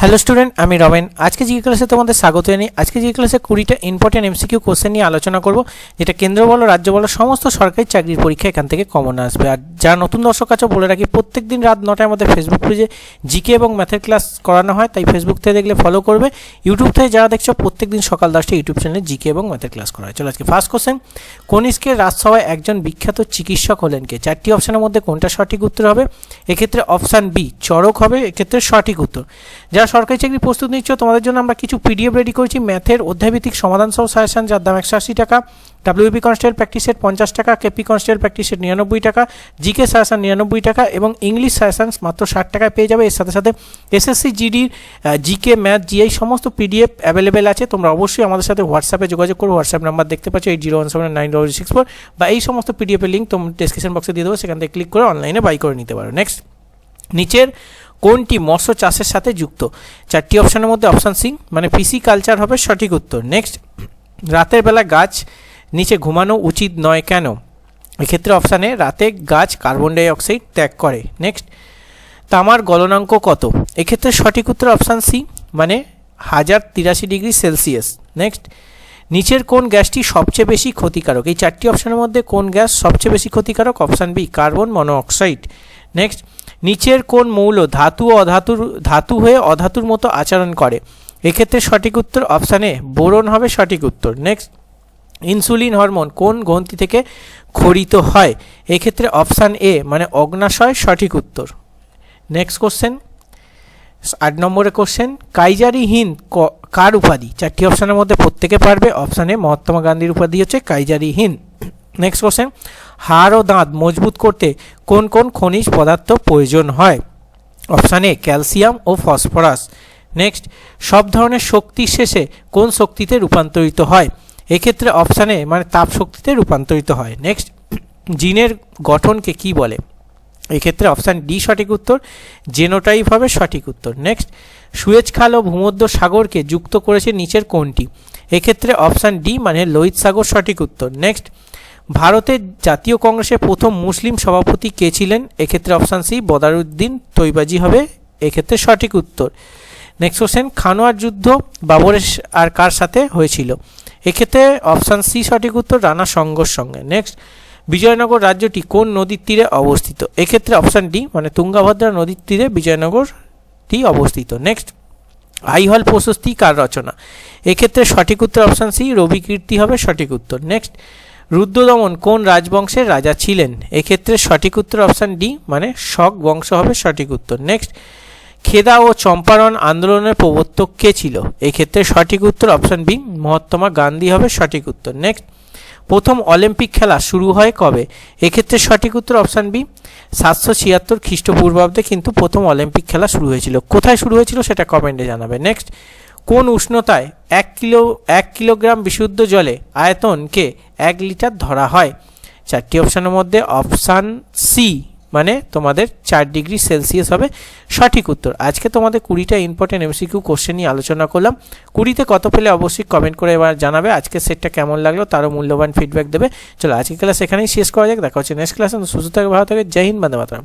Hello student আমি রমেন আজকে GK ক্লাসে তোমাদের স্বাগত জানাই। আজকে জিকে ক্লাসে কুড়িটা ইম্পর্টেন্ট এমসিকিউ কোশ্চেন নিয়ে আলোচনা করব, যেটা কেন্দ্র বলো, রাজ্য বলো, সমস্ত সরকারি চাকরির পরীক্ষা এখান থেকে কমন আসবে। আর যারা নতুন দর্শক আছে, বলে রাখি প্রত্যেক দিন রাত নটায় আমাদের ফেসবুক পেজে জিকে এবং ম্যাথের ক্লাস করানো হয়, তাই ফেসবুক থেকে দেখলে ফলো করবে। ইউটিউব থেকে যারা দেখছ প্রত্যেক দিন সকাল দশটা ইউটিউব চ্যানেলে জিকে এবং ম্যাথের ক্লাস করা হয়। চলো আজকে ফার্স্ট কোশ্চেন কনিষ্কের রাজসভায় একজন বিখ্যাত চিকিৎসক হলেন কে? চারটি অপশনের মধ্যে কোনটা সঠিক উত্তর হবে? এক্ষেত্রে অপশান বি চরক হবে, এক্ষেত্রে সঠিক উত্তর। যারা সরকারি চাকরি প্রস্তুত নিচ্ছ, তোমাদের জন্য আমরা কিছু পিডিএফ রেডি করেছি। ম্যাথের অধ্যায়ভিত্তিক সমাধান সহ সাজেশন যার দাম একশো আশি টাকা। ডাব্লিউপি কনস্টেবল প্র্যাকটিসের পঞ্চাশ টাকা কেপি কনস্টেবল প্র্যাকটিসের নিরানব্বই টাকা জিকে সাজেশন নিরানব্বই টাকা এবং ইংলিশ সাজেশন মাত্র ষাট টাকায় পেয়ে যাবে। এর সাথে সাথে এসএসসি জিডির জিকে ম্যাথ জিআই সমস্ত পিডিএফ অ্যাভেলেবেল আছে। তোমরা অবশ্যই আমাদের সাথে হোয়াটসঅ্যাপে যোগাযোগ করো। হোয়াটসঅ্যাপ নাম্বার দেখতে পাচ্ছ eight zero one seven nine double six four বা এই সমস্ত পিডিএফের লিঙ্ক তোমরা ডিসক্রিপশন বক্সে দিয়ে দেবো। সেখান থেকে ক্লিক করে অনলাইনে বাই করে নিতে পারো। নেক্সট নিচের কোনটি মৎস্য চাষের সাথে যুক্ত? চারটি অপশনের মধ্যে অপশান সি মানে পিসি কালচার হবে সঠিক উত্তর। নেক্সট, রাতের বেলা গাছ নিচে ঘুমানো উচিত নয় কেন? এক্ষেত্রে অপশানে, রাতে গাছ কার্বন ডাই অক্সাইড ত্যাগ করে। নেক্সট, তামার গলনাঙ্ক কত? এক্ষেত্রে সঠিক উত্তর অপশান সি মানে হাজার তিরাশি ডিগ্রি সেলসিয়াস। নেক্সট, নিচের কোন গ্যাসটি সবচেয়ে বেশি ক্ষতিকারক? এই চারটি অপশানের মধ্যে কোন গ্যাস সবচেয়ে বেশি ক্ষতিকারক? Option B, carbon monoxide. Next নিচের কোন মৌল ধাতু অধাতুর, ধাতু হয়ে অধাতুর মতো আচরণ করে? এক্ষেত্রে সঠিক উত্তর অপশান বোরন হবে সঠিক উত্তর। নেক্সট ইনসুলিন হরমোন কোন গ্রন্থি থেকে খরিত হয়? এক্ষেত্রে অপশান এ মানে অগ্নাশয়, সঠিক উত্তর। নেক্সট কোশ্চেন আট নম্বরের কোশ্চেন কাইজারিহীন ক- কার উপাধি? চারটি অপশানের মধ্যে প্রত্যেকে পারবে। অপশানে মহাত্মা গান্ধীর উপাধি হচ্ছে কাইজারিহীন। নেক্সট কোশ্চেন হাড় ও দাঁত মজবুত করতে কোন কোন খনিজ পদার্থ প্রয়োজন হয়? অপশান এ ক্যালসিয়াম ও ফসফরাস নেক্সট সব ধরনের শক্তি শেষে কোন শক্তিতে রূপান্তরিত হয়? এক্ষেত্রে অপশানে মানে তাপ শক্তিতে রূপান্তরিত হয়। নেক্সট জিনের গঠনকে কি বলে? এক্ষেত্রে অপশান ডি সঠিক উত্তর। জেনোটাইপ হবে সঠিক উত্তর। নেক্সট সুয়েজ খাল ও ভূমধ্য সাগরকে যুক্ত করেছে নিচের কোনটি? এক্ষেত্রে অপশান ডি মানে লোহিত সাগর, সঠিক উত্তর। নেক্সট ভারতের জাতীয় কংগ্রেসের প্রথম মুসলিম সভাপতি কে ছিলেন? এক্ষেত্রে অপশান সি, বদারুদ্দিন তৈবাজি হবে। এক্ষেত্রে সঠিক উত্তর। নেক্সট কোশ্চেন খানোয়ার যুদ্ধ বাবরের আর কার সাথে হয়েছিল? এক্ষেত্রে অপশান সি, সঠিক উত্তর, রানা সঙ্গর সঙ্গে। নেক্সট বিজয়নগর রাজ্যটি কোন নদীর তীরে অবস্থিত? এক্ষেত্রে অপশান ডি মানে তুঙ্গাভদ্রা নদীর তীরে বিজয়নগরটি অবস্থিত। নেক্সট আইহল প্রশস্তি কার রচনা? এক্ষেত্রে সঠিক উত্তর অপশান সি, রবি কীর্তি হবে সঠিক উত্তর। নেক্সট রুদ্রদমন কোন রাজবংশের রাজা ছিলেন? এক্ষেত্রে সঠিক উত্তর অপশান ডি মানে শক বংশ হবে সঠিক উত্তর। নেক্সট খেদা ও চম্পারণ আন্দোলনের প্রবর্তক কে ছিল? এক্ষেত্রে সঠিক উত্তর অপশান বি মহাত্মা গান্ধী হবে সঠিক উত্তর। নেক্সট প্রথম অলিম্পিক খেলা শুরু হয় কবে? এক্ষেত্রে সঠিক উত্তর অপশান বি সাতশো ছিয়াত্তর খ্রিস্টপূর্বাব্দে কিন্তু প্রথম অলিম্পিক খেলা শুরু হয়েছিল। কোথায় শুরু হয়েছিল সেটা কমেন্টে জানাবে। নেক্সট কোন উষ্ণতায় এক কিলো, এক কিলোগ্রাম বিশুদ্ধ জলে আয়তনকে এক লিটার ধরা হয়? চারটি অপশানের মধ্যে অপশান সি মানে তোমাদের চার ডিগ্রি সেলসিয়াস হবে। সঠিক উত্তর। আজকে তোমাদের কুড়িটা ইম্পর্টেন্ট এমসিকিউ কোশ্চেন নিয়ে আলোচনা করলাম। কুড়িতে কত পেলে অবশ্যই কমেন্ট করে এবার জানাবে। আজকে সেটটা কেমন লাগল তারও মূল্যবান ফিডব্যাক দেবে। চলো আজকে ক্লাস এখানেই শেষ করা যাক। দেখা হচ্ছে নেক্সট ক্লাসে সুস্থ থাকে, ভালো থাকে। জয় হিন্দ, বন্দে মাতরম।